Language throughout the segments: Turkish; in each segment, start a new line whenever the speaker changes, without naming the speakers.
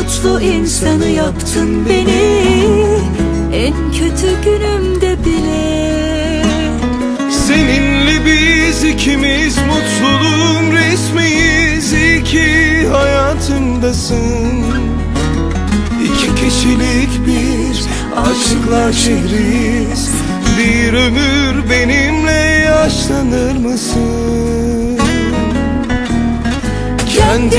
mutlu insanı yaptın beni. En kötü günümde bile.
Seninle biz ikimiz mutluluğun resmiyiz. İyi ki hayatımdasın. İki kişilik bir aşıklar şehriyiz Bir ömür benimle yaşlanır mısın?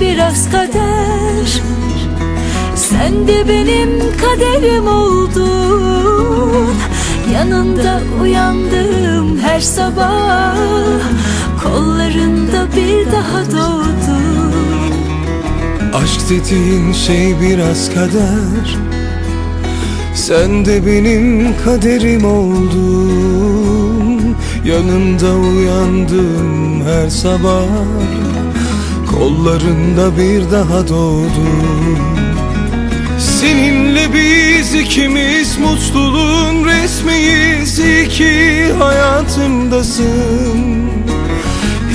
biraz kader. Sen de benim kaderim oldun. Yanında uyandım her sabah. Kollarında bir daha doğdum
Aşk dediğin şey biraz kader. Sen de benim kaderim oldun. Yanında uyandım her sabah Kollarında bir daha doğdum Seninle biz ikimiz mutluluğun resmiyiz. İyi ki hayatımdasın.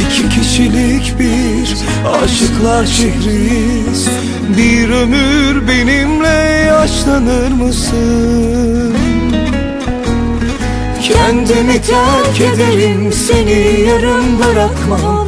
İki kişilik bir aşıklar şehriyiz. Bir ömür benimle yaşlanır mısın? Kendimi terk ederim seni yarım bırakmam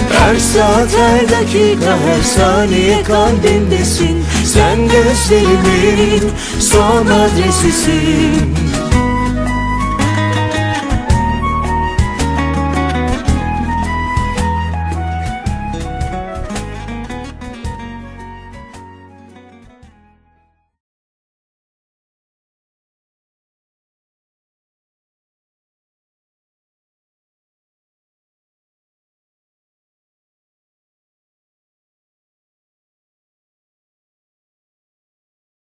Her saat her dakika her saniye kalbimdesin Sen gözlerimin son adresisin